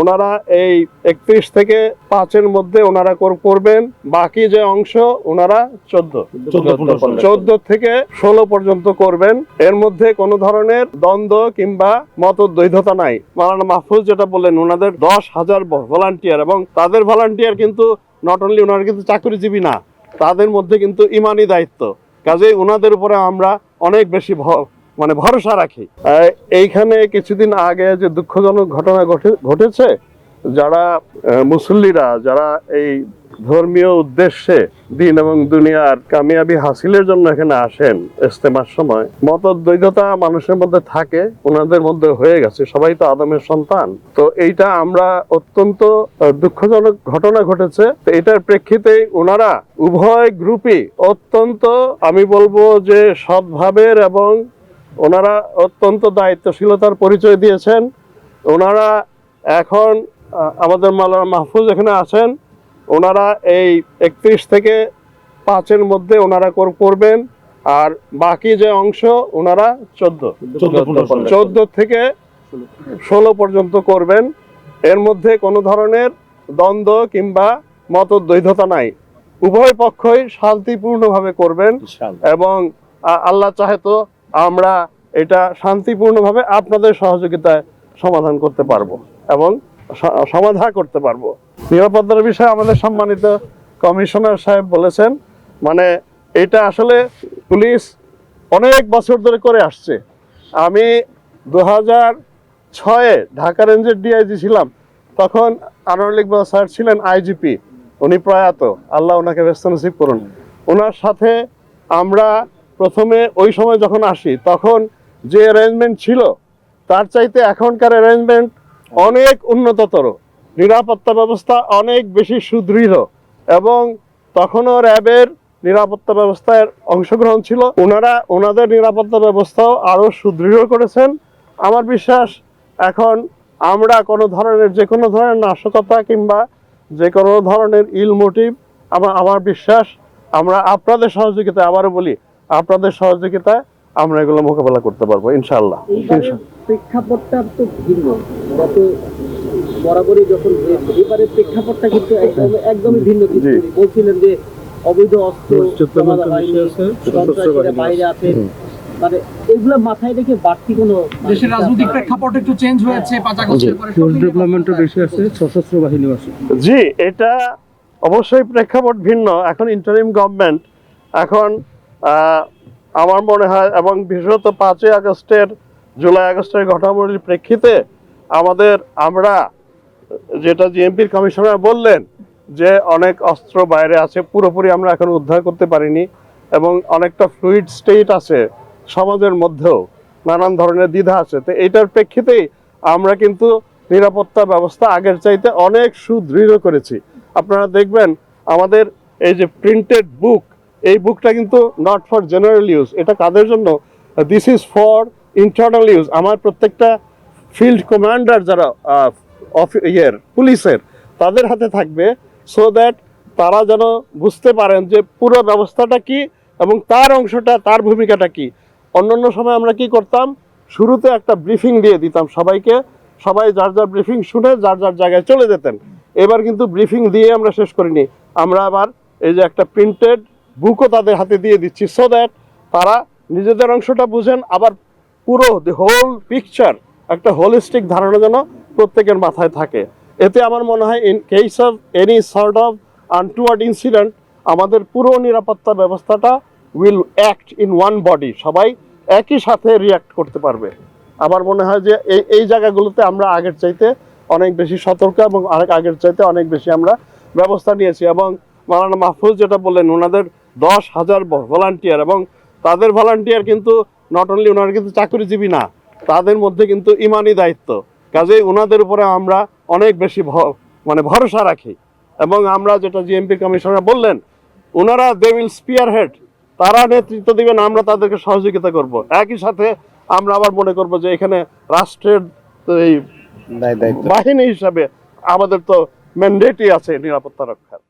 ওনারা এই একত্রিশ থেকে পাঁচের মধ্যে ওনারা করবেন। বাকি যে অংশ ওনারা চোদ্দ। চোদ্দ থেকে ষোলো পর্যন্ত করবেন। এর মধ্যে কোনো ধরনের দ্বন্দ্ব কিংবা মতদ্বৈধতা নাই। মালানা মাহফুজ যেটা বললেন ওনাদের দশ হাজার ভলান্টিয়ার এবং তাদের ভলান্টিয়ার কিন্তু নট অনলি ওনারা কিন্তু চাকরিজীবী না তাদের মধ্যে কিন্তু ইমানি দায়িত্ব। কাজেই ওনাদের উপরে আমরা অনেক বেশি ভ- মানে ভরসা রাখি। এইখানে কিছুদিন আগে যে দুঃখজনক ঘটনা ঘটে- ঘটেছে, যারা মুসল্লিরা, যারা এই ধর্মীয় উদ্দেশ্যে দিন এবং দুনিয়ার কামিয়াবি হাসিলের জন্য এখানে আসেন ইস্তেমার সময়, মতদ্বৈধতা মানুষের মধ্যে থাকে, ওনাদের মধ্যে হয়ে গেছে। সবাই তো আদমের সন্তান। তো এইটা আমরা অত্যন্ত দুঃখজনক ঘটনা ঘটেছে। তো এটার প্রেক্ষিতে ওনারা উভয় গ্রুপই অত্যন্ত, আমি বলব যে সদ্ভাবের এবং ওনারা অত্যন্ত দায়িত্বশীলতার পরিচয় দিয়েছেন। ওনারা এখন আমাদের মাওলানা মাহফুজ এখানে আছেন। ওনারা এই একত্রিশ থেকে পাঁচের মধ্যে ওনারা করবেন। আর বাকি যে অংশ ওনারা চোদ্দ। চোদ্দ থেকে ষোলো পর্যন্ত করবেন। এর মধ্যে কোনো ধরনের দ্বন্দ্ব কিংবা মতদ্বৈধতা নাই। উভয় পক্ষই শান্তিপূর্ণভাবে করবেন এবং আল্লাহ চাহে তো আমরা এটা শান্তিপূর্ণভাবে আপনাদের সহযোগিতায় সমাধান করতে পারব এবং সমাধা করতে পারব। নিরাপত্তার বিষয়ে আমাদের সম্মানিত কমিশনার সাহেব বলেছেন মানে এটা আসলে পুলিশ অনেক বছর ধরে করে আসছে। আমি দু হাজার ছয়ে ঢাকা রেঞ্জের ডিআইজি ছিলাম, তখন আনোয়ার ইকবাল স্যার ছিলেন আইজিপি উনি প্রয়াত। আল্লাহ ওনাকে ব্যস্ত নসিব করুন। ওনার সাথে আমরা প্রথমে ওই সময় যখন আসি, তখন যে অ্যারেঞ্জমেন্ট ছিল, তার চাইতে এখনকার অ্যারেঞ্জমেন্ট অনেক উন্নততর। নিরাপত্তা ব্যবস্থা অনেক বেশি সুদৃঢ় এবং তখনও র্যাবের নিরাপত্তা ব্যবস্থার অংশগ্রহণ ছিল। ওনারা, ওনাদের নিরাপত্তা ব্যবস্থাও আরও সুদৃঢ় করেছেন। আমার বিশ্বাস, এখন আমরা কোনো ধরনের, যে কোনো ধরনের নাশকতা কিংবা যে কোনো ধরনের ইল মোটিভ আমার আমার বিশ্বাস, আমরা আপনাদের সহযোগিতায়, আবারও বলি, আপনাদের সহযোগিতায় আমরা এগুলো মোকাবেলা করতে পারব ইনশাল্লাহ প্রেক্ষাপটটা তো ভিন্ন। গত বরাবরই যখন এবারের প্রেক্ষাপটটা কিন্তু একদম একদমই ভিন্ন। উনি বলছিলেন যে অবৈধ অস্ত্র বাইরে আছে। মানে এগুলো মাথায় রেখে বাড়তি কোনো দেশের রাজনৈতিক প্রেক্ষাপট একটু চেঞ্জ হয়েছে পাঁচ আগস্টের পরে ডেভেলপমেন্টও বেশি আছে সশস্ত্র বাহিনীও আছে। জি এটা অবশ্যই প্রেক্ষাপট ভিন্ন। এখন ইন্টারিম গভর্নমেন্ট এখন আমার মনে হয়, এবং বিশেষত পাঁচই আগস্টের, জুলাই আগস্টের ঘটনাবলীর প্রেক্ষিতে আমাদের আমরা, যেটা জিএমপির কমিশনার বললেন, যে অনেক অস্ত্র বাইরে আছে, পুরোপুরি আমরা এখন উদ্ধার করতে পারিনি, এবং অনেকটা ফ্লুইড স্টেট আছে সমাজের মধ্যেও, নানান ধরনের দ্বিধা আছে। তো এইটার প্রেক্ষিতেই আমরা কিন্তু নিরাপত্তা ব্যবস্থা আগের চাইতে অনেক সুদৃঢ় করেছি। আপনারা দেখবেন, আমাদের এই যে প্রিন্টেড বুক এই বুকটা কিন্তু নট ফর জেনারেল ইউজ এটা কাদের জন্য? This is for internal use আমার প্রত্যেকটা ফিল্ড কমান্ডার যারা ইয়ের, পুলিশের, তাদের হাতে থাকবে সো দ্যাট তারা যেন বুঝতে পারেন যে পুরো ব্যবস্থাটা কি এবং তার অংশটা, তার ভূমিকাটা কি। অন্যান্য সময় আমরা কি করতাম? শুরুতে একটা ব্রিফিং দিয়ে দিতাম সবাইকে। সবাই যার যার ব্রিফিং শুনে যার যার জায়গায় চলে যেতেন। এবার কিন্তু ব্রিফিং দিয়ে আমরা শেষ করিনি। আমরা আবার এই যে একটা প্রিন্টেড বুকও তাদের হাতে দিয়ে দিচ্ছি সো দ্যাট তারা নিজেদের অংশটা বুঝেন, আবার পুরো দি হোল পিকচার একটা হোলিস্টিক ধারণা যেন প্রত্যেকের মাথায় থাকে। এতে আমার মনে হয় in case of any sort of untoward incident আমাদের পুরো নিরাপত্তা ব্যবস্থাটা will act in one body সবাই একই সাথে রিয়াক্ট করতে পারবে। আমার মনে হয় যে এই এই জায়গাগুলোতে আমরা আগের চাইতে অনেক বেশি সতর্ক এবং আগের চাইতে অনেক বেশি আমরা ব্যবস্থা নিয়েছি এবং মাওলানা মাহফুজ যেটা বললেন, ওনাদের দশ হাজার ভলান্টিয়ার এবং তাদের ভলান্টিয়ার কিন্তু নট অনলি ওনারা কিন্তু চাকরিজীবী না তাদের মধ্যে কিন্তু ইমানি দায়িত্ব। কাজেই ওনাদের উপরে আমরা অনেক বেশি মানে ভরসা রাখি। এবং আমরা যেটা জিএমপি কমিশনার বললেন ওনারা দে উইল স্পিয়ার হেড তারা নেতৃত্ব দিবেন আমরা তাদেরকে সহযোগিতা করব। একই সাথে আমরা আবার মনে করব যে এখানে রাষ্ট্রের এই বাহিনী হিসাবে আমাদের তো ম্যান্ডেটই আছে নিরাপত্তা রক্ষার।